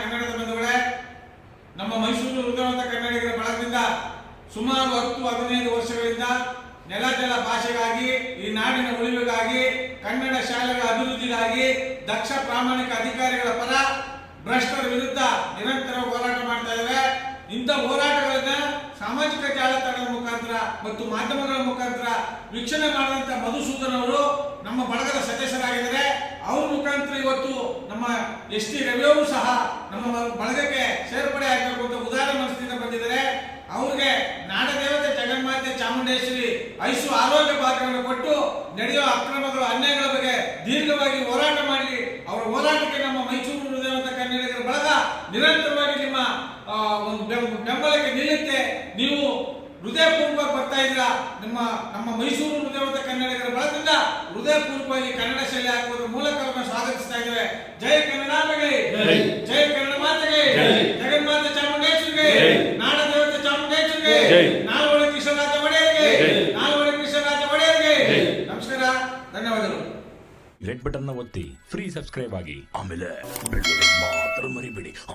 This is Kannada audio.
ಕನ್ನಡದ ಬಂಧುಗಳೇ, ನಮ್ಮ ಮೈಸೂರು ಹೃದಯವಂತ ಕನ್ನಡಿಗರ ಬಳಗದಿಂದ ಸುಮಾರು ಹತ್ತು, ಹದಿನೈದು ವರ್ಷಗಳಿಂದ ನೆಲ, ಜಲ ಭಾಷೆಗಾಗಿ, ಈ ನಾಡಿನ ಉಳಿವಿಗಾಗಿ, ಕನ್ನಡ ಶಾಲೆಗಳ ಅಭಿವೃದ್ಧಿಗಾಗಿ ದಕ್ಷ ಪ್ರಾಮಾಣಿಕ ಅಧಿಕಾರಿಗಳ ಪರ ಭ್ರಷ್ಟರ ವಿರುದ್ಧ ನಿರಂತರ ಹೋರಾಟ ಮಾಡ್ತಾ ಇದ್ದಾರೆ ಇಂಥ ಹೋರಾಟಗಳನ್ನ ಸಾಮಾಜಿಕ ಜಾಲತಾಣದ ಮುಖಾಂತರ ಮತ್ತು ಮಾಧ್ಯಮಗಳ ಮುಖಾಂತರ ವೀಕ್ಷಣೆ ಮಾಡಿದಂತ ಮಧುಸೂದನ್ ಅವರು ನಮ್ಮ ಬಳಗದ ಸದಸ್ಯರಾಗಿದ್ದಾರೆ. ಅವ್ರ ಮುಖಾಂತರ ಇವತ್ತು ನಮ್ಮ ಎಸ್ ಟಿ ರವಿಯವರು ಸಹ ನಮ್ಮ ಬಳಗಕ್ಕೆ ಸೇರ್ಪಡೆ ಆಗಬೇಕು ಅಂತ ಉದಾರ ಮನಸ್ಸಿನಿಂದ ಬಂದಿದ್ದಾರೆ. ಅವ್ರಿಗೆ ನಾಡದೇವತೆ ಜಗನ್ಮಾತೆ ಚಾಮುಂಡೇಶ್ವರಿ ಐಸು ಆರೋಗ್ಯ ಭಾಗ್ಯವನ್ನು ಕೊಟ್ಟು ನಡೆಯುವ ಅಕ್ರಮಗಳು, ಅನ್ಯಾಯಗಳ ಬಗ್ಗೆ ದೀರ್ಘವಾಗಿ ಹೋರಾಟ ಮಾಡಿ, ಅವರ ಹೋರಾಟಕ್ಕೆ ನಮ್ಮ ಮೈಸೂರು ಹೃದಯವಂತ ಕನ್ನಡಿಗರ ಬಳಗ ನಿರಂತರವಾಗಿ ನಿಮ್ಮ ಒಂದು ಬೆಂಬಲಕ್ಕೆ ನಿಲ್ಲುತ್ತೆ. ನೀವು ಹೃದಯಪೂರ್ವಕ ಬರ್ತಾ ಇದ್ದೀರಾ, ನಿಮ್ಮ, ನಮ್ಮ ಮೈಸೂರು ಹೃದಯವಂತ ಕನ್ನಡಿಗರ ಬಳಗದಿಂದ ಹೃದಯಪೂರ್ವಕವಾಗಿ ಕನ್ನಡ ಶೈಲಿ ಹಾಕುವುದರ ಮೂಲಕ ಸ್ವಾಗತಿಸ್ತಾ ಇದ್ದೇವೆ. ಜೈ ಕನ್ನಡ ಚಾಮುಂಡೇಶ್ವರಿಗೆ ಜೈ. ನಾಲ್ವಡಿ ಕೃಷ್ಣರಾಜ ಒಡೆಯರಿಗೆ ಜೈ. ನಾಲ್ವಡಿ ಕೃಷ್ಣರಾಜ ಒಡೆಯರಿಗೆ ಜೈ. ನಮಸ್ಕಾರ ಧನ್ಯವಾದಗಳು ರೆಡ್ ಬಟನ್ನ ಒತ್ತಿ ಫ್ರೀ ಸಬ್ಸ್ಕ್ರೈಬ್ ಆಗಿ ಆಮೇಲೆ ಮಾತ್ರ ಮರಿಬೇಡಿ